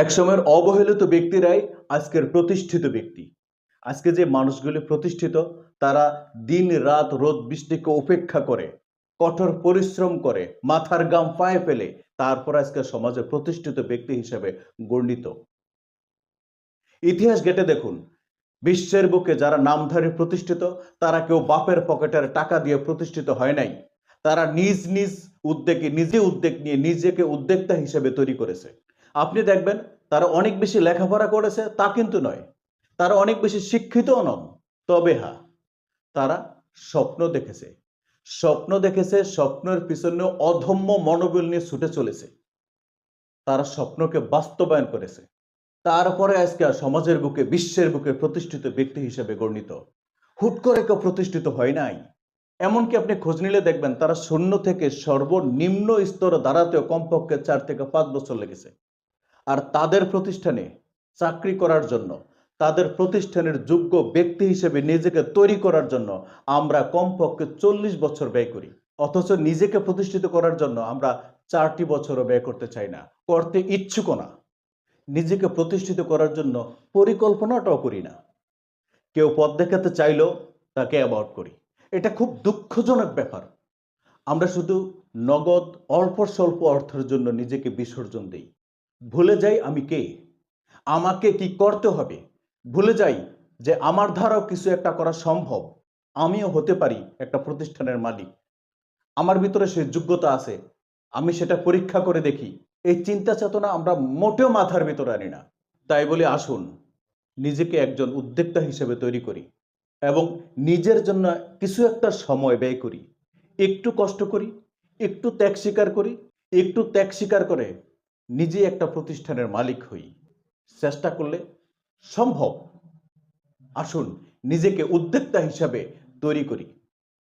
একসময়ের অবহেলিত ব্যক্তিরাই আজকের প্রতিষ্ঠিত ব্যক্তি। আজকে যে মানুষগুলি প্রতিষ্ঠিত, তারা দিন, রাত, রোদ, বৃষ্টিকে উপেক্ষা করে, কঠোর পরিশ্রম করে, মাথার গাম পায়ে ফেলে, তারপর আজকে সমাজে প্রতিষ্ঠিত ব্যক্তি হিসেবে গণ্ডিত। ইতিহাস ঘেটে দেখুন, বিশ্বের বুকে যারা নামধারী প্রতিষ্ঠিত, তারা কেউ বাপের পকেটের টাকা দিয়ে প্রতিষ্ঠিত হয় নাই। তারা নিজ নিজ উদ্যোগে, নিজে উদ্যোগ নিয়ে নিজেকে উদ্যোক্তা হিসেবে তৈরি করেছে। আপনি দেখবেন তারা অনেক বেশি লেখাপড়া করেছে, তা কিন্তু নয়। তারা অনেক বেশি শিক্ষিতও নন, তবে হ্যাঁ তারা স্বপ্ন দেখেছে। স্বপ্ন দেখেছে, স্বপ্নের পিছনে অধম্য মনোবল নিয়ে ছুটে চলেছে। তারা স্বপ্নকে বাস্তবায়ন করেছে। তারপরে আজকে সমাজের বুকে, বিশ্বের বুকে প্রতিষ্ঠিত ব্যক্তি হিসেবে গণ্ডিত হুট করে কেউ প্রতিষ্ঠিত হয় নাই। এমনকি আপনি খোঁজ নিলে দেখবেন তারা শূন্য থেকে সর্বনিম্ন স্তরে দাঁড়াতেও কমপক্ষে চার থেকে পাঁচ বছর লেগেছে। আর তাদের প্রতিষ্ঠানে চাকরি করার জন্য, তাদের প্রতিষ্ঠানের যোগ্য ব্যক্তি হিসেবে নিজেকে তৈরি করার জন্য আমরা কমপক্ষে চল্লিশ বছর ব্যয় করি। অথচ নিজেকে প্রতিষ্ঠিত করার জন্য আমরা চারটি বছরও ব্যয় করতে চাই না, করতে ইচ্ছুক না। নিজেকে প্রতিষ্ঠিত করার জন্য পরিকল্পনাটাও করি না। কেউ পথ দেখাতে চাইলেও তাকে অ্যাভয়েড করি। এটা খুব দুঃখজনক ব্যাপার। আমরা শুধু নগদ অল্প স্বল্প অর্থের জন্য নিজেকে বিসর্জন দিই। ভুলে যাই আমি কে? আমাকে কি করতে হবে? ভুলে যাই যে আমার দ্বারাও কিছু একটা করা সম্ভব। আমিও হতে পারি একটা প্রতিষ্ঠানের মালিক। আমার ভিতরে সেই যোগ্যতা আছে। আমি সেটা পরীক্ষা করে দেখি। এই চিন্তা চেতনা আমরা মোটেও মাথার ভিতরে আনি না। তাই বলে আসুন, নিজেকে একজন উদ্যোক্তা হিসেবে তৈরি করি এবং নিজের জন্য কিছু একটা সময় ব্যয় করি। একটু কষ্ট করি, একটু ত্যাগ স্বীকার করি, একটু ত্যাগ স্বীকার করে নিজে একটা প্রতিষ্ঠানের মালিক হই। চেষ্টা করলে সম্ভব। আসুন নিজেকে উদ্যোক্তা হিসাবে তৈরি করি।